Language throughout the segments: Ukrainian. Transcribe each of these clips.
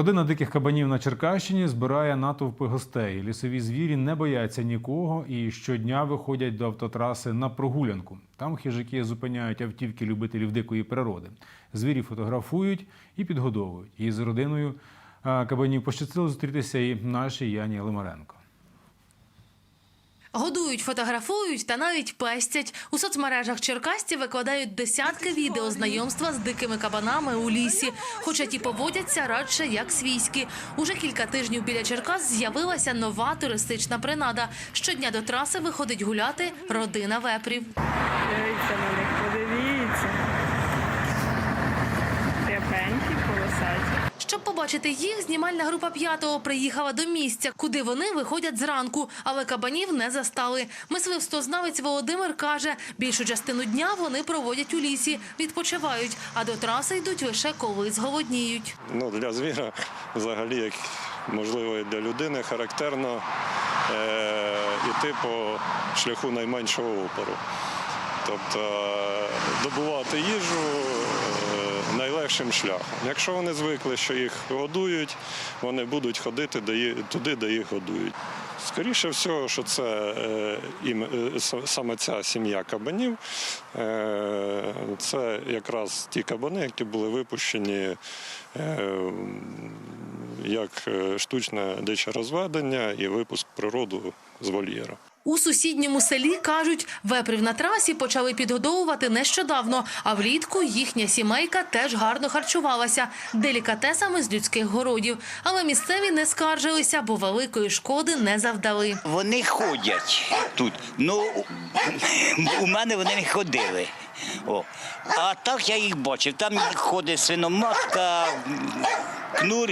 Родина диких кабанів на Черкащині збирає натовпи гостей. Лісові звірі не бояться нікого і щодня виходять до автотраси на прогулянку. Там хижаки зупиняють автівки любителів дикої природи. Звірі фотографують і підгодовують. І з родиною кабанів пощастило зустрітися і нашій Яні Лимаренко. Годують, фотографують та навіть пестять. У соцмережах черкасті викладають десятки відео знайомства з дикими кабанами у лісі. Хоча ті поводяться радше як свійські. Уже кілька тижнів біля Черкас з'явилася нова туристична принада. Щодня до траси виходить гуляти родина вепрів. Дивіться на них, подивіться. Рябенькі, полосаті. Щоб побачити їх, знімальна група п'ятого приїхала до місця, куди вони виходять зранку, але кабанів не застали. Мисливстознавець Володимир каже, більшу частину дня вони проводять у лісі, відпочивають, а до траси йдуть лише коли зголодніють. Ну, для звіра, взагалі, як можливо і для людини, характерно е, іти по шляху найменшого опору. Тобто е, добувати їжу е, найлегшим шляхом. Якщо вони звикли, що їх годують, вони будуть ходити туди, де їх годують. Скоріше всього, що це е, саме ця сім'я кабанів. Це якраз ті кабани, які були випущені як штучне диче розведення і випуск природу з вольєра. У сусідньому селі кажуть, вепрів на трасі почали підгодовувати нещодавно, а влітку їхня сімейка теж гарно харчувалася делікатесами з людських городів. Але місцеві не скаржилися, бо великої шкоди не завдали. Вони ходять тут. Ну, у мене вони не ходили. О. А так я їх бачив. Там ходить свиноматка, кнур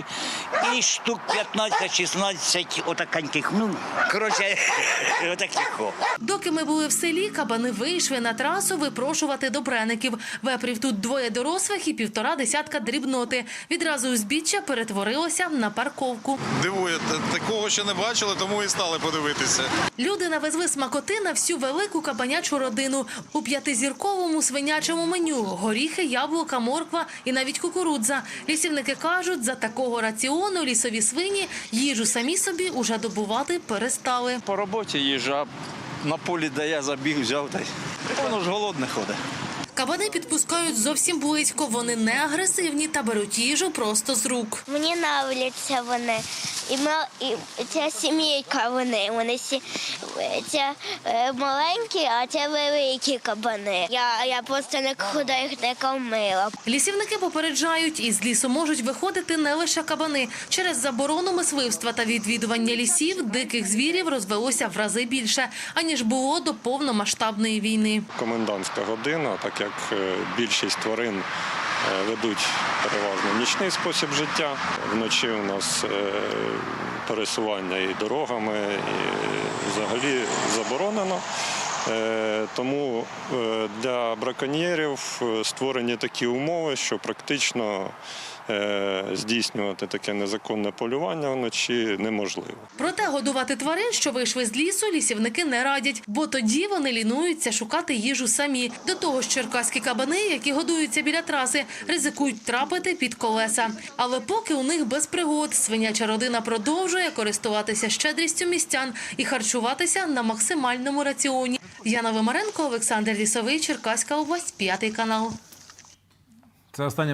і штук 15-16 отаканьких. Ну, коротше, отаких. Доки ми були в селі, кабани вийшли на трасу випрошувати добреників. Вепрів тут двоє дорослих і півтора десятка дрібноти. Відразу узбіччя перетворилося на парковку. Дивує, такого ще не бачили, тому і стали подивитися. Люди навезли смакоти на всю велику кабанячу родину. У п'ятизірковому свинячому меню – горіхи, яблука, морква і навіть кукурудза. Лісівники кажуть, за такого раціону лісові свині їжу самі собі уже добувати перестали. По роботі їжа, на полі де я забіг, взяв та й воно ж голодне ходить. Кабани підпускають зовсім близько. Вони не агресивні та беруть їжу просто з рук. Мені нравляться вони. І, ми, і ця сімейка вони. Вони всі ця е, маленькі, а це великі кабани. Я, я просто нікуди їх не кормила. Лісівники попереджають, із лісу можуть виходити не лише кабани. Через заборону мисливства та відвідування лісів диких звірів розвелося в рази більше, аніж було до повномасштабної війни. Комендантська година, так як е, більшість тварин е, ведуть переважно нічний спосіб життя. Вночі у нас е, пересування і дорогами, і взагалі заборонено. Е, Тому е, для браконьєрів е, створені такі умови, що практично здійснювати таке незаконне полювання вночі неможливо. Проте годувати тварин, що вийшли з лісу, лісівники не радять, бо тоді вони лінуються шукати їжу самі. До того ж, черкаські кабани, які годуються біля траси, ризикують трапити під колеса. Але поки у них без пригод, свиняча родина продовжує користуватися щедрістю містян і харчуватися на максимальному раціоні. Яна Вимаренко, Олександр Лісовий, Черкаська область, п'ятий канал. Це остання